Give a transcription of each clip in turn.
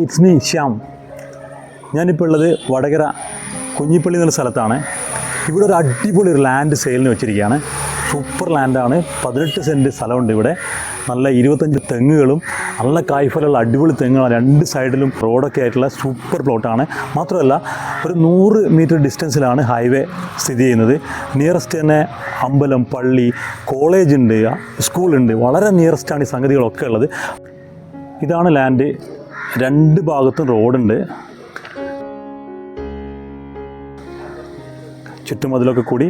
It's me Shyam ഞാനിപ്പോൾ ഉള്ളത് വടകര കുഞ്ഞിപ്പള്ളി എന്നുള്ള സ്ഥലത്താണ്. ഇവിടെ ഒരു അടിപൊളി ഒരു ലാൻഡ് സെയിലിന് വെച്ചിരിക്കുകയാണ്. സൂപ്പർ ലാൻഡാണ് പതിനെട്ട് സെന്റ് സ്ഥലമുണ്ട് ഇവിടെ. നല്ല ഇരുപത്തഞ്ച് തെങ്ങുകളും നല്ല കായ്ഫലമുള്ള അടിപൊളി തെങ്ങുകളാണ്. രണ്ട് സൈഡിലും റോഡൊക്കെ ആയിട്ടുള്ള സൂപ്പർ പ്ലോട്ടാണ് മാത്രമല്ല ഒരു നൂറ് മീറ്റർ ഡിസ്റ്റൻസിലാണ് ഹൈവേ സ്ഥിതി ചെയ്യുന്നത്. നിയറസ്റ്റ് തന്നെ അമ്പലം പള്ളി കോളേജ് ഉണ്ട് സ്കൂളുണ്ട് വളരെ നിയറസ്റ്റാണ് ഈ സംഗതികളൊക്കെ ഉള്ളത്. ഇതാണ് ലാൻഡ് രണ്ട് ഭാഗത്തും റോഡുണ്ട്. ചുറ്റുമതിലൊക്കെ കൂടി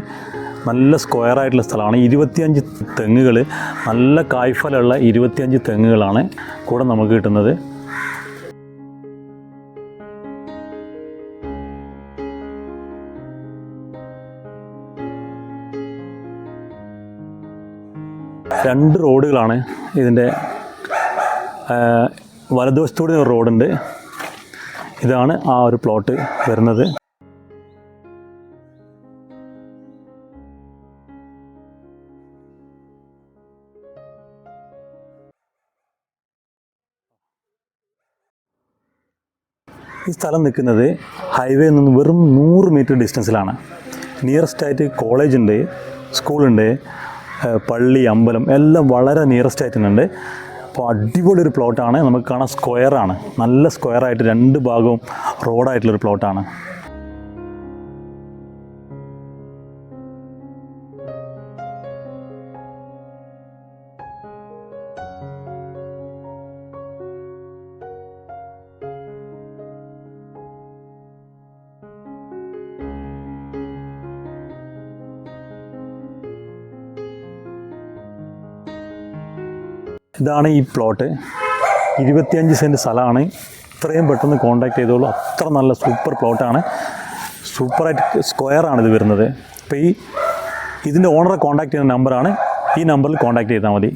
നല്ല സ്ക്വയർ ആയിട്ടുള്ള സ്ഥലമാണ്. ഇരുപത്തിയഞ്ച് തെങ്ങുകൾ നല്ല കായ്ഫലമുള്ള ഇരുപത്തിയഞ്ച് തെങ്ങുകളാണ് കൂടെ നമുക്ക് കിട്ടുന്നത്. രണ്ട് റോഡുകളാണ് ഇതിന്റെ വലതുവശത്തൂടെ ഒരു റോഡുണ്ട്. ഇതാണ് ആ ഒരു പ്ലോട്ട് വരുന്നത്. ഈ സ്ഥലം നിൽക്കുന്നത് ഹൈവേയിൽ നിന്ന് വെറും നൂറ് മീറ്റർ ഡിസ്റ്റൻസിലാണ് നിയറസ്റ്റ് ആയിട്ട് കോളേജ് ഉണ്ട് സ്കൂളുണ്ട് പള്ളി അമ്പലം എല്ലാം വളരെ നിയറസ്റ്റ് ആയിട്ടുണ്ട് അപ്പോൾ അടിപൊളി ഒരു പ്ലോട്ടാണ് നമുക്ക് കാണാൻ സ്ക്വയറാണ് നല്ല സ്ക്വയറായിട്ട് രണ്ട് ഭാഗവും റോഡായിട്ടുള്ളൊരു പ്ലോട്ടാണ് ഇതാണ് ഈ പ്ലോട്ട് ഇരുപത്തിയഞ്ച് സെന്റ് സ്ഥലമാണ്. ഇത്രയും പെട്ടെന്ന് കോൺടാക്ട് ചെയ്തോളൂ. അത്ര നല്ല സൂപ്പർ പ്ലോട്ടാണ് സൂപ്പറായിട്ട് സ്ക്വയറാണ് ഇത് വരുന്നത്. അപ്പോൾ ഈ ഇതിന്റെ ഓണറെ കോൺടാക്ട് ചെയ്യുന്ന നമ്പറാണ് ഈ നമ്പറിൽ കോൺടാക്ട് ചെയ്താൽ മതി.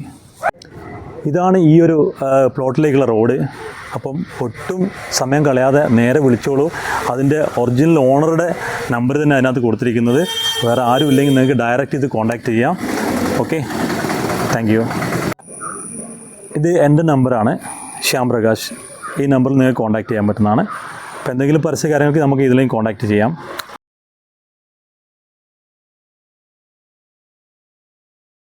ഇതാണ് ഈ ഒരു പ്ലോട്ടിലേക്കുള്ള റോഡ് അപ്പം ഒട്ടും സമയം കളയാതെ നേരെ വിളിച്ചോളൂ. അതിന്റെ ഒറിജിനൽ ഓണറുടെ നമ്പർ തന്നെ അതിനകത്ത് കൊടുത്തിരിക്കുന്നത്. വേറെ ആരും ഇല്ലെങ്കിൽ നിങ്ങൾക്ക് ഡയറക്റ്റ് ഇത് കോൺടാക്റ്റ് ചെയ്യാം. ഓക്കെ താങ്ക് ഇത് എന്റെ നമ്പറാണ്. ശ്യാം പ്രകാശ് ഈ നമ്പറിൽ നിങ്ങൾക്ക് കോൺടാക്ട് ചെയ്യാൻ പറ്റുന്നതാണ്. അപ്പോൾ എന്തെങ്കിലും പരസ്യ കാര്യങ്ങൾക്ക് നമുക്ക് ഇതിലേക്ക് കോൺടാക്ട് ചെയ്യാം.